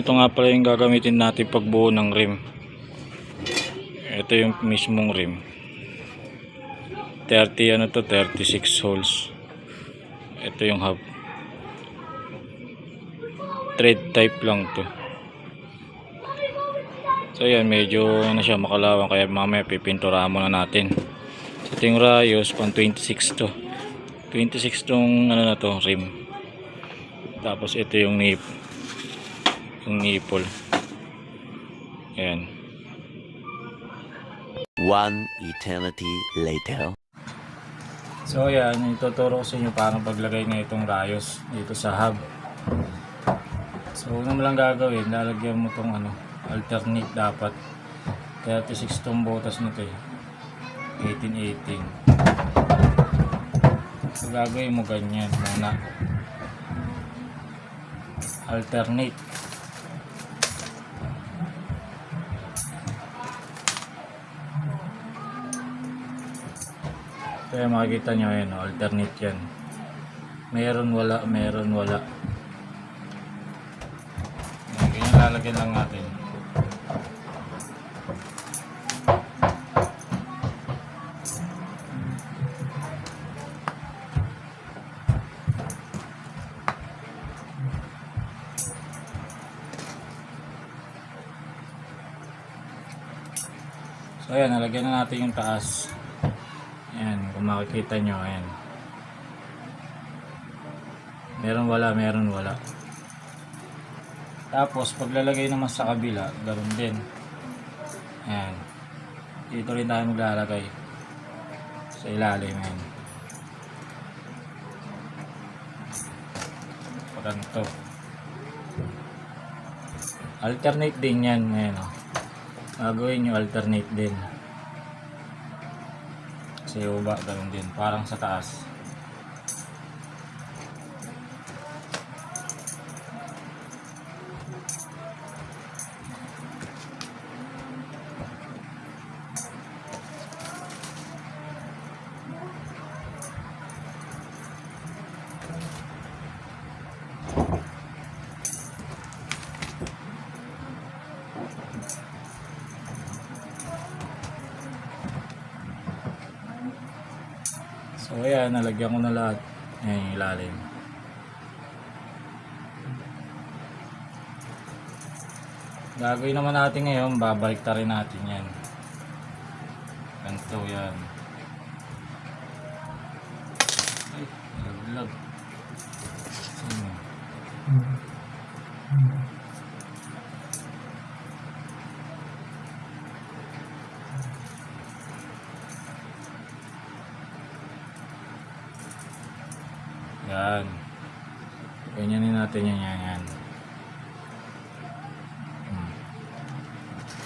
ito nga pala yung gagamitin natin pagbuo ng rim. Ito yung mismong rim. 30 ano to, 36 holes. Ito yung hub. Thread type lang to. So yan, medyo ano siya makalawang kaya mamaya pipinturahan muna natin. So ito yung rayos, pang 26 to. 26 tong ano na to, rim. Tapos ito yung nip. Yung nipple. Ayan. One eternity later. So ayan, ituturo ko sa inyo paano paglagay ng itong rayos dito sa hub. So una mo lang gagawin, lalagyan mo tong ano, alternate dapat. 36 tong botas nito eh. 1818. So gagawin mo ganyan muna. Alternate. Kaya makikita nyo yun, alternate yan. Meron, wala, meron, wala. Yan, ganyan lalagyan lang natin. So ayan, nalagyan na natin yung taas. Makikita nyo, ayan. Meron wala, meron wala. Tapos, paglalagay naman sa kabila, ganoon din. Ayan. Dito rin tayo maglalagay. Sa ilalim, ayan. Paganto. Alternate din yan, ayan o. Gagawin nyo alternate din. Sa iba, ganun din. Parang sa taas. So ayan, nalagyan ko na lahat. Ayan yung ilalim. Gagawin naman natin ngayon, babalik ta rin natin yan. Ganito yan. Yan. Ganyanin natin yan yan yan. Hmm.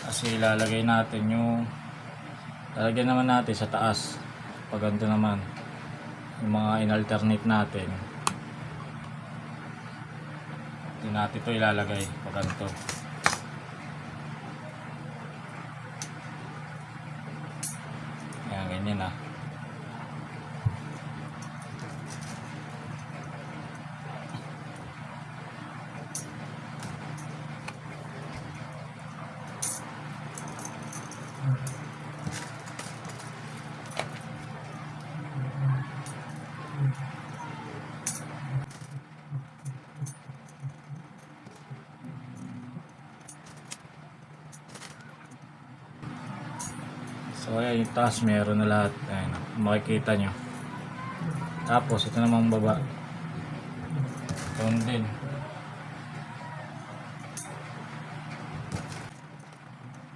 Kasi ilalagay natin yung lalagyan naman natin sa taas. Pag ganito naman yung mga inalternate natin. Hindi natin ito ilalagay pag ganito. Yan, ganyan ah. So ayan yung taas meron na lahat. Ayan, makikita nyo. Tapos ito namang baba. Ito din.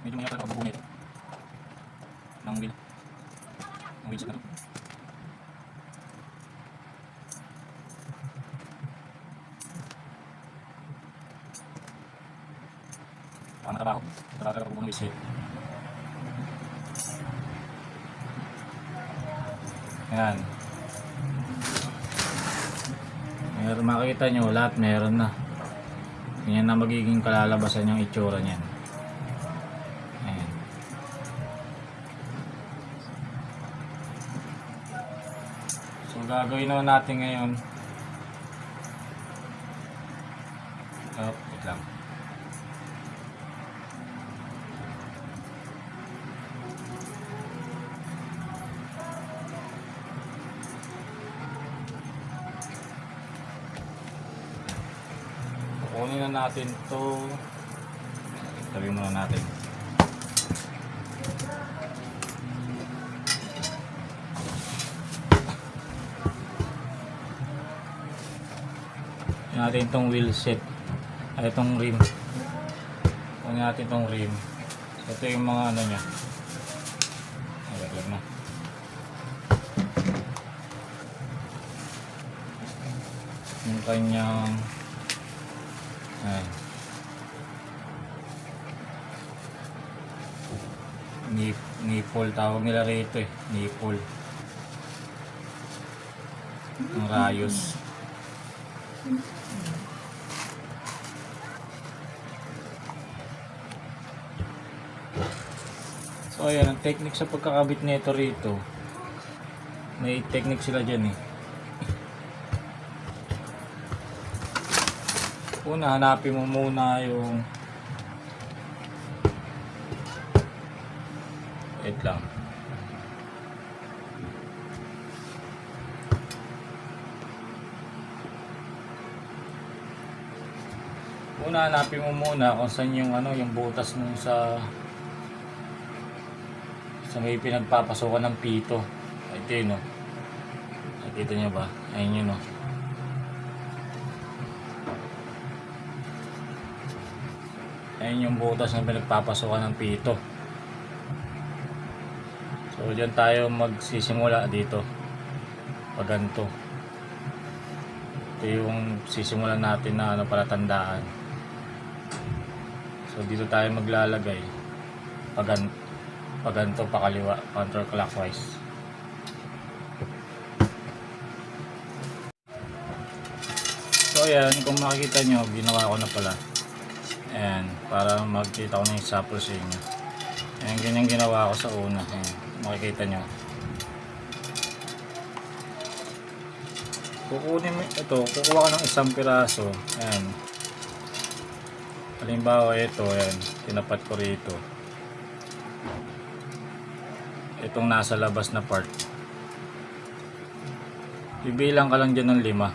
Medyo may ako pagbubuhin ito. Ng wheel. Ng wheel sa ganun. Paano trabaho? Trabaho ka pagbubuhin ng wheel. Yan. Meron makita nyo, lahat meron na. Yan na magiging kalalabasan yung itsura niyan. Ayan. So gagawin naman natin ngayon. Na natin to. Tabi muna natin. Tingnan natin itong wheel set. Ay, itong rim. Tingnan natin itong rim. Ito yung mga ano lang na. Yung kanyang ay, Nip, nipple tawag nila rito eh. Nipple. Ang rayos. So ayan, ang technique sa pagkakabit nito rito. May technique sila dyan eh. Una, hanapin mo muna yung Wait lang. Una, hanapin mo muna kung saan yung ano, yung butas nung sa sa may pinagpapasokan ng pito. Ito yun, no? Nakita niyo ba? Ayun yun, no? Ayun yung butas na pinagpapasokan ng pito. So, dyan tayo magsisimula dito. Pag ganito. Ito yung sisimulan natin na ano, palatandaan. So, dito tayo maglalagay. Pag, gan- pag ganito, pakaliwa, counterclockwise. So, ayan, kung makikita nyo, ginawa ko na pala. Ayan, para magkita ko na yung sa inyo. Ayan, ganyan ginawa ko sa una. Ayan, makikita nyo. Kukunin mo ito, kukuha ka ng isang piraso. Ayan. Halimbawa ito, ayan, tinapat ko rito. Itong nasa labas na part. Bibilang ka lang dyan ng lima.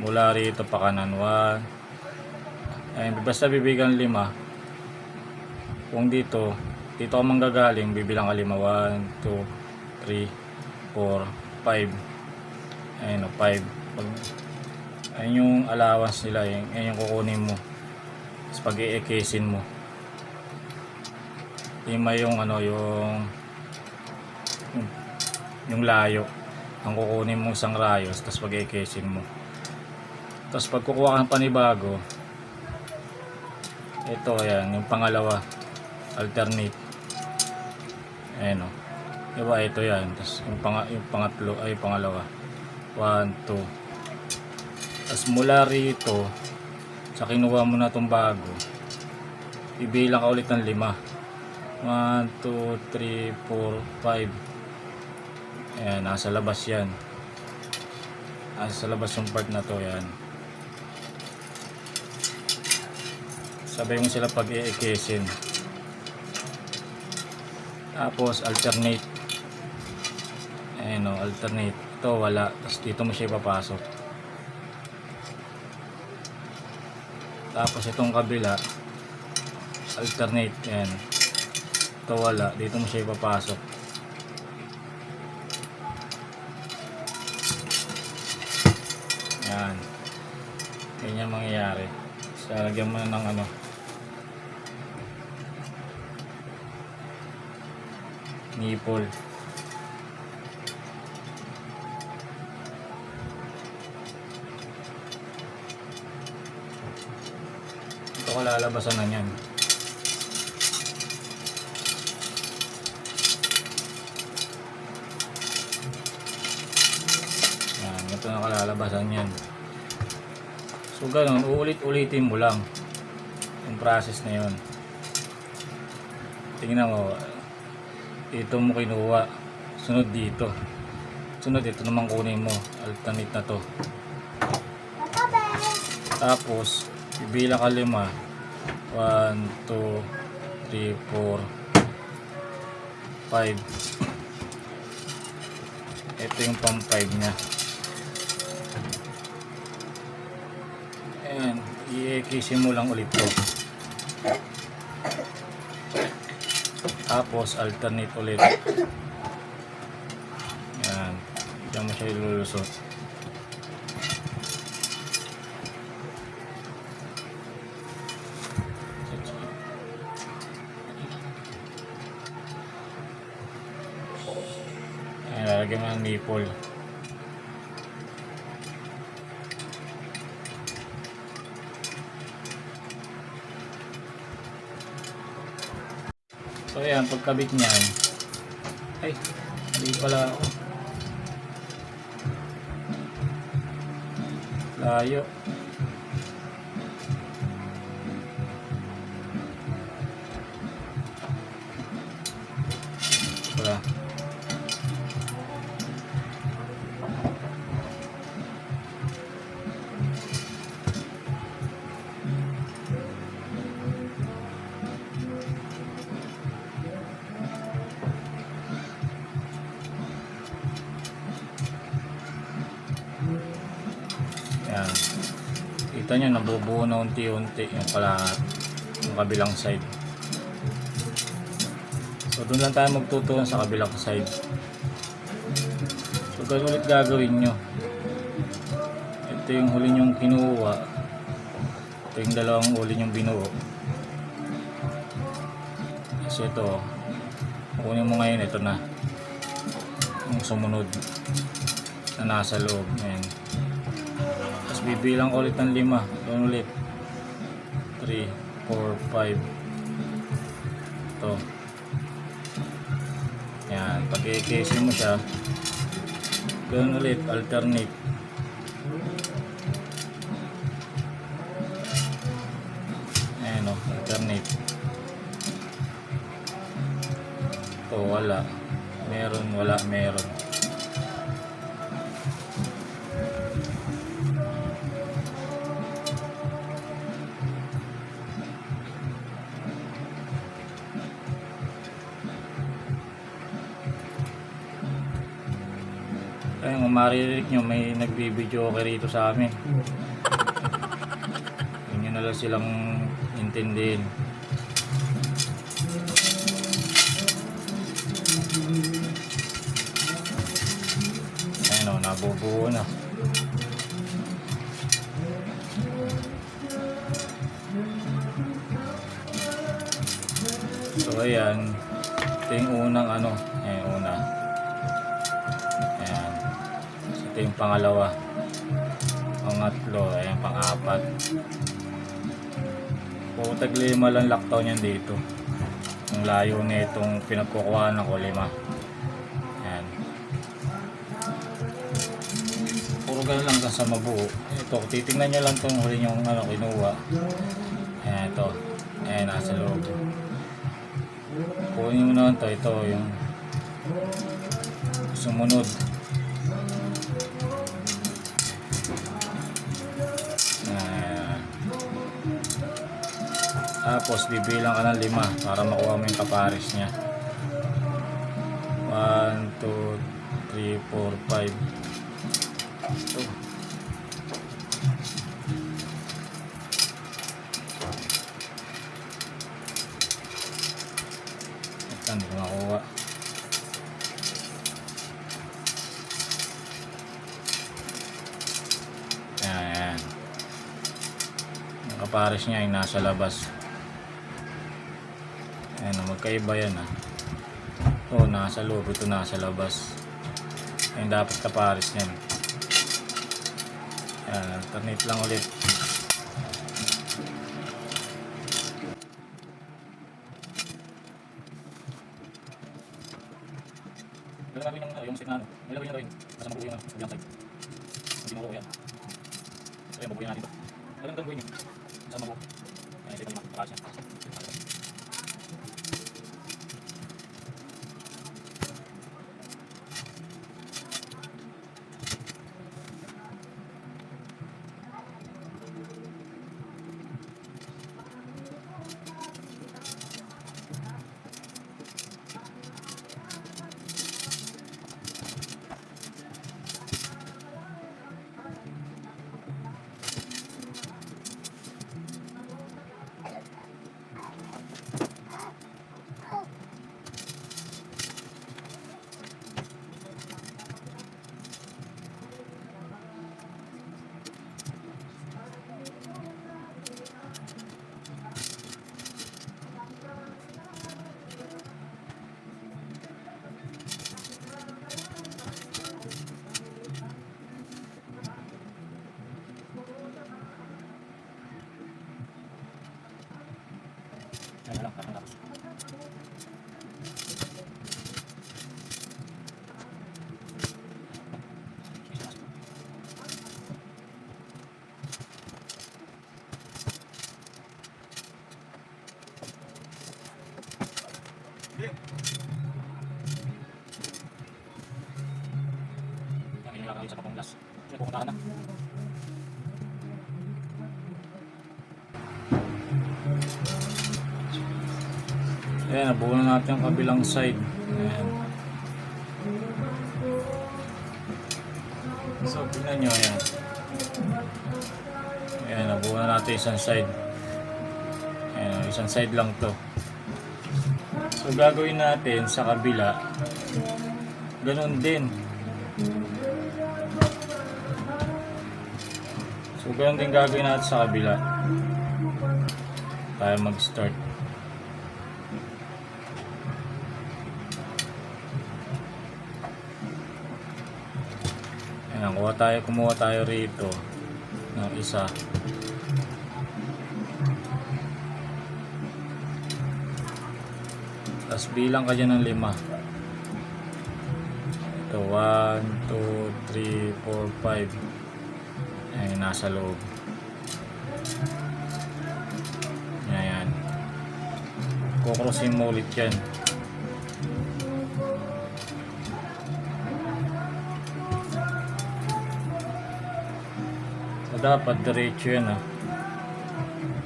Mula rito pa kanan, 1. Ayan, basta bibigyan lima. Kung dito, dito ka manggagaling, bibilang ka lima. 1, 2, 3, 4, 5. Ayan o, 5. Pag, ayan yung allowance nila, ayan, ayan yung kukunin mo. Tapos pag i-ekesin mo. Lima yung ano, yung yung, yung layo. Ang kukunin mo isang rayos, tapos pag i-ekesin mo. Tapos pag kukuha ka ng panibago, ito ayan, yung pangalawa, alternate. Ayan o. Diba ito yan. Tapos yung, pang, yung pangatlo, ay pangalawa. 1, 2. Tapos mula rito, sa kinuha mo na itong bago, ibilang ka ulit ng lima. 1, 2, 3, 4, 5. Ayan, nasa labas yan. Nasa labas yung part na to yan. Sabay mo sila pag i-ekesin. Tapos alternate. Ayan o, alternate. Ito wala. Tapos dito mo siya ipapasok. Tapos itong kabila. Alternate. Ayan. Ito wala. Dito mo siya ipapasok. Ayan. Ganyan mangyayari. So, lagyan mo ng ano. Nipple. Ito ko lalabasan na yan. Yan, ito na kalalabasan yan. So ganun, uulit-ulitin mo lang yung process na yun. Tingnan mo, dito mo kinuha. Sunod dito. Sunod ito naman kunin mo. Alternate na to. Tapos bibilang ka lima. 1, 2, 3, 4 5 ito yung pang 5 nya i-kisin mo lang ulit to. Tapos alternate ulit. Yan. Diyan mo siya ilulusot. Ayan, lalagyan mo ng nipple. So ayan, pagkabit niyan. Ay, hindi pala ako. Layo. Nyo, nabubuo na unti-unti yung kalahat. Yung kabilang side. So, doon lang tayo magtutuon sa kabilang side. So, ganun ulit gagawin nyo. Ito yung huli nyong kinuha. Ito yung dalawang huli nyong binuo. Kasi ito, kunin mo ngayon, ito na. Yung sumunod na nasa loob. Ayan. Tapos bibilang ulit ng lima. Doon ulit. 3, 4, 5. Ito. Yan. Pag i-casing mo siya, doon ulit. Alternate. Ayan o. Alternate. Ito wala. Meron, wala, meron. Ayun, kung maririnig nyo, may nagbibideo okay rito sa amin. Yun nyo na lang silang intindihin. Ayun o, nabubuo na. So ayan, ito yung unang ano, pangalawa. Pangatlo, ayan, pang-apat. Putag lima lang lockdown yan dito. Ang layo na itong pinagkukuhaan ko lima. Ayan. Puro ganun lang sa mabuo. Ito, titingnan nyo lang itong huli yung ano, kinuha. Ayan, ito. Ayan, nasa loob. Kunin mo naman to, ito yung sumunod. Tapos bibilang ka ng lima para makuha mo yung kapares niya. 1, 2, 3, 4, 5. Ito. Ito, hindi ko makuha. Ayan. Yung kapares niya ay nasa labas. Magkaiba yan ah. Ito nasa loob, ito nasa labas. Ayan dapat kapares niyan. Ayan, alternate lang ulit. Ano gagawin yung, stick na ano? Lagawin na gawin. Nasa mabuhay na, kabilang side. Hindi mo yan. So yan, babuhin natin ito. Ano gagawin nyo? Nasa mabuhay. Ayan, yung mga kapares niya. Na natin ang kabilang side. Ayan. So, tignan nyo, ayan. Ayan, nabuo na natin isang side. Ayan, isang side lang to. So, gagawin natin sa kabila, ganun din. So, ganun din gagawin natin sa kabila. Tayo mag-start. Ayan, kuha tayo, kumuha tayo rito ng isa. Tapos bilang ka dyan ng lima. Ito, 1, 2, 3, 4, 5. Ayan, nasa loob. Ayan. Kukrosin mo ulit yan. Dapat diretso yan ah.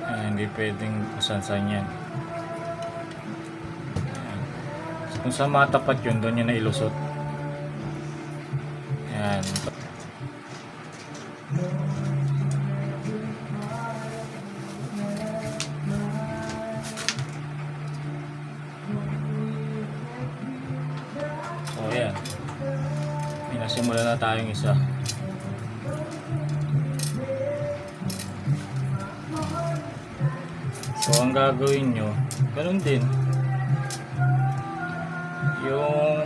Ayan, hindi pwedeng kusansan yan. Ayan. So, kung saan matapat yun, doon yun na ilusot. Ayan. So, ayan. Pinasimula na tayong isa. So, ang gagawin nyo, ganun din. Yung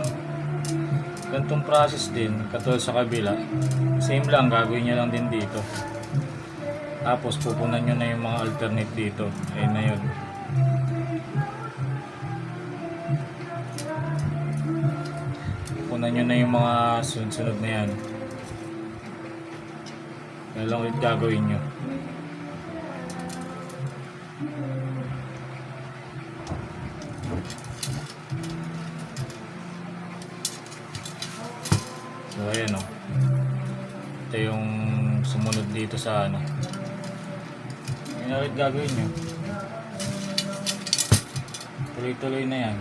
ganitong process din, katulad sa kabila, same lang, gagawin nyo lang din dito. Tapos, pupunan nyo na yung mga alternate dito. Ayun na yun. Pupunan nyo na yung mga sunod-sunod na yan. Yan lang ulit gagawin nyo. So ayan o. Ito yung sumunod dito sa ano. Yan ulit gagawin nyo. Tuloy-tuloy na yan.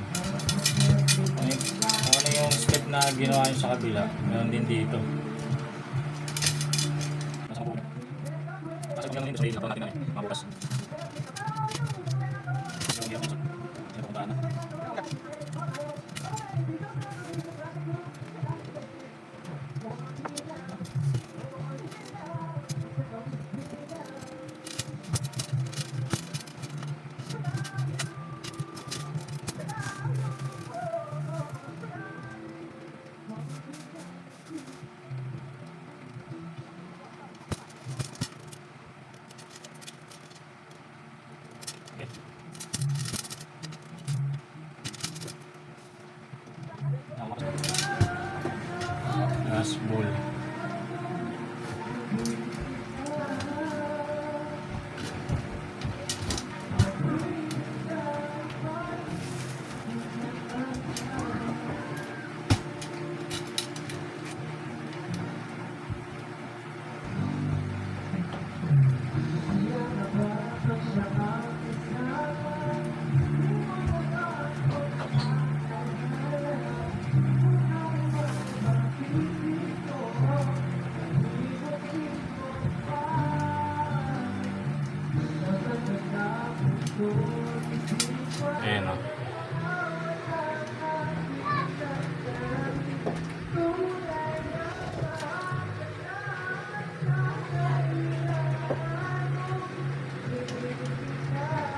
Ano, y- kung ano yung step na ginawa nyo sa kabila, meron din dito. Pasok lang dito sa ilo natin na mabukas. Last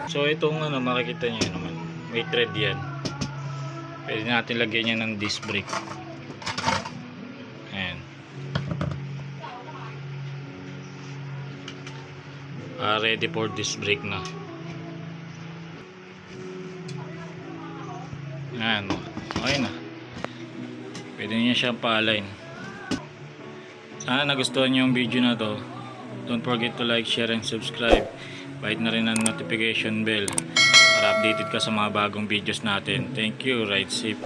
So itong ano makikita niyo naman, may thread yan. Pwede natin lagyan yan ng disc brake. Ayan. Ah, ready for disc brake na. Ayan, oh. okay na. Pwede niya siyang pa-align. Sana nagustuhan niyo yung video na to. Don't forget to like, share, and subscribe. Bite na rin ang notification bell para updated ka sa mga bagong videos natin. Thank you, ride safe.